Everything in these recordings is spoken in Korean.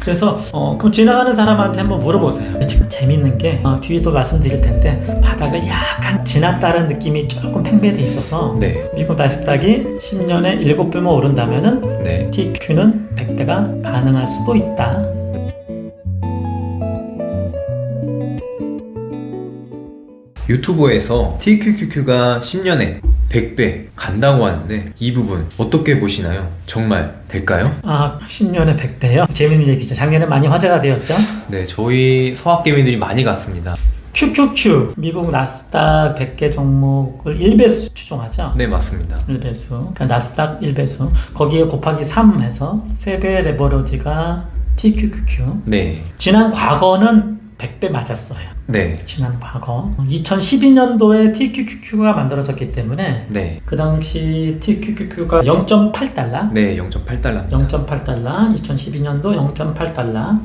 그래서 어, 그럼 지나가는 사람한테 한번 물어보세요. 지금 재밌는 게 어, 뒤에도 말씀드릴 텐데 바닥을 약간 지났다는 느낌이 조금 팽배돼 있어서 네. 미국 나스닥이 10년에 7배만 오른다면은 네. TQ는 100배가 가능할 수도 있다. 유튜브에서 TQQQ가 10년에 100배 간다고 하는데 이 부분 어떻게 보시나요? 정말 될까요? 아, 10년에 100배요? 재밌는 얘기죠. 작년에 많이 화제가 되었죠. 네, 저희 소학개미들이 많이 갔습니다. QQQ 미국 나스닥 100개 종목을 1배수 추종하죠. 네, 맞습니다. 1배수. 그러니까 나스닥 1배수. 거기에 곱하기 3 해서 3배 레버러지가 TQQQ. 네. 지난 과거는 100배 맞았어요. 네. 지난 과거. 2012년도에 TQQQ가 만들어졌기 때문에 네. 그 당시 TQQQ가 0.8달러. 네, 0.8달러. 0.8달러. 2012년도 0.8달러.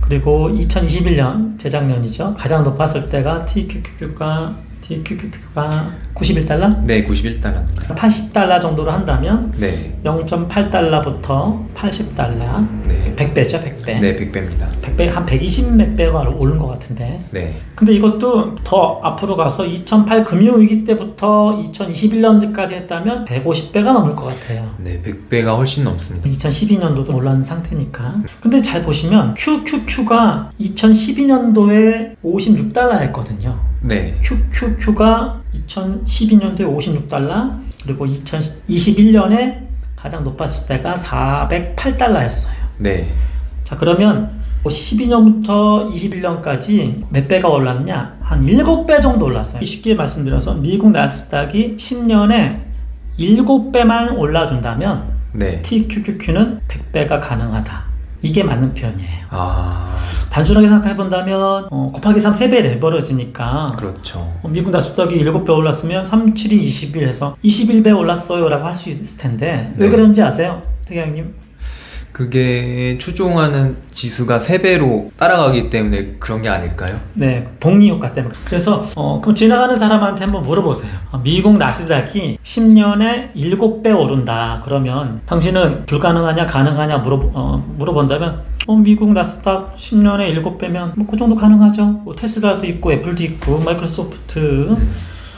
그리고 2021년 재작년이죠. 가장 높았을 때가 TQQQ가 TQQQ가 91달러. 네, 91달러입니다. 80달러 정도로 한다면 네. 0.8달러부터 80달러. 네. 100배죠, 100배. 네, 100배입니다. 100배 한 120몇 배가 오른 것 같은데. 네. 근데 이것도 더 앞으로 가서 2008 금융위기 때부터 2021년도까지 했다면 150배가 넘을 것 같아요. 네, 100배가 훨씬 넘습니다. 2012년도도 올라온 상태니까. 근데 잘 보시면 QQQ가 2012년도에 56달러였거든요. 네. QQQ가 2012년도에 56달러, 그리고 2021년에 가장 높았을 때가 408달러였어요. 네. 자, 그러면 12년부터 21년까지 몇 배가 올랐냐? 한 7배 정도 올랐어요. 쉽게 말씀드려서 미국 나스닥이 10년에 7배만 올라준다면 네. TQQQ는 100배가 가능하다. 이게 맞는 표현이에요. 아, 단순하게 생각해 본다면 어, 곱하기 3 3배 레버러지니까 그렇죠. 어, 미국 나스닥이 7배 올랐으면 3, 7이 21 해서 21배 올랐어요 라고 할 수 있을 텐데 왜 네. 그런지 아세요? 태경님? 그게 추종하는 지수가 3배로 따라가기 때문에 그런 게 아닐까요? 네, 복리 효과 때문에. 그래서 어, 그럼 지나가는 사람한테 한번 물어보세요. 어, 미국 나스닥이 10년에 7배 오른다. 그러면 당신은 불가능하냐 가능하냐 물어 어, 물어본다면 어, 미국 나스닥 10년에 7배면 뭐 그 정도 가능하죠. 뭐 테슬라도 있고 애플도 있고 마이크로소프트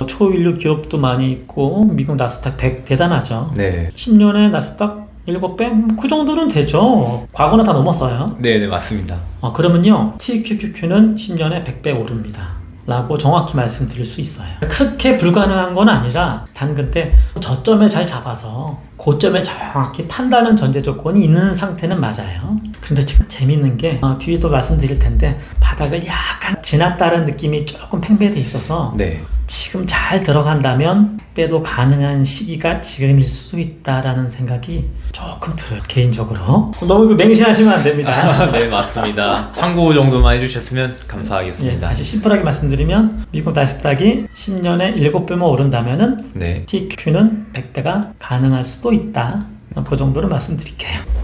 어, 초인류 기업도 많이 있고 미국 나스닥 100 대단하죠. 네. 10년에 나스닥 7배? 뭐그 정도는 되죠. 과거는 다 넘었어요. 네, 네, 맞습니다. 어, 그러면요, TQQQ는 10년에 100배 오릅니다. 라고 정확히 말씀드릴 수 있어요. 그렇게 불가능한 건 아니라, 단 근데 저점에 잘 잡아서 고점에 정확히 판단하는 전제 조건이 있는 상태는 맞아요. 근데 지금 재밌는 게, 어, 뒤에도 말씀드릴 텐데, 바닥을 약간 지났다는 느낌이 조금 팽배돼 있어서, 네. 지금 잘 들어간다면 빼도 가능한 시기가 지금일 수 있다라는 생각이 조금 들어요, 개인적으로. 너무 그 맹신하시면 안 됩니다. 네, 맞습니다. 참고 정도만 해주셨으면 예, 감사하겠습니다. 다시 심플하게 말씀드리면 미국 나스닥이 10년에 7배만 오른다면은 네. TQ는 100배가 가능할 수도 있다. 그 정도로 말씀드릴게요.